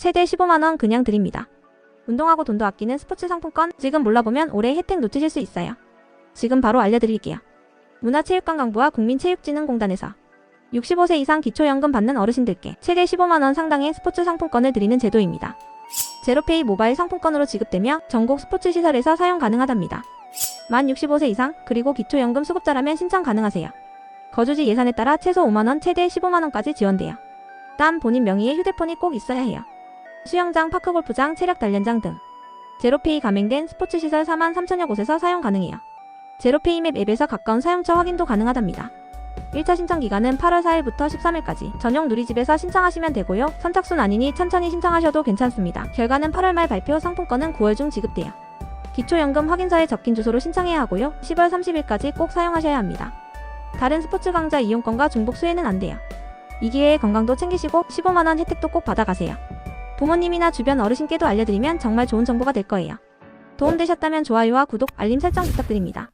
최대 15만원 그냥 드립니다. 운동하고 돈도 아끼는 스포츠 상품권 지금 몰라보면 올해 혜택 놓치실 수 있어요. 지금 바로 알려드릴게요. 문화체육관광부와 국민체육진흥공단에서 65세 이상 기초연금 받는 어르신들께 최대 15만원 상당의 스포츠 상품권을 드리는 제도입니다. 제로페이 모바일 상품권으로 지급되며 전국 스포츠 시설에서 사용 가능하답니다. 만 65세 이상 그리고 기초연금 수급자라면 신청 가능하세요. 거주지 예산에 따라 최소 5만원 최대 15만원까지 지원돼요. 단 본인 명의의 휴대폰이 꼭 있어야 해요. 수영장, 파크골프장, 체력 단련장 등 제로페이 가맹된 스포츠 시설 4만 3천여 곳에서 사용 가능해요. 제로페이 맵 앱에서 가까운 사용처 확인도 가능하답니다. 1차 신청 기간은 8월 4일부터 13일까지 전용 누리집에서 신청하시면 되고요. 선착순 아니니 천천히 신청하셔도 괜찮습니다. 결과는 8월 말 발표, 상품권은 9월 중 지급돼요. 기초연금 확인서에 적힌 주소로 신청해야 하고요. 10월 30일까지 꼭 사용하셔야 합니다. 다른 스포츠 강좌 이용권과 중복 수혜는 안 돼요. 이 기회에 건강도 챙기시고 15만원 혜택도 꼭 받아가세요. 부모님이나 주변 어르신께도 알려드리면 정말 좋은 정보가 될 거예요. 도움되셨다면 좋아요와 구독, 알림 설정 부탁드립니다.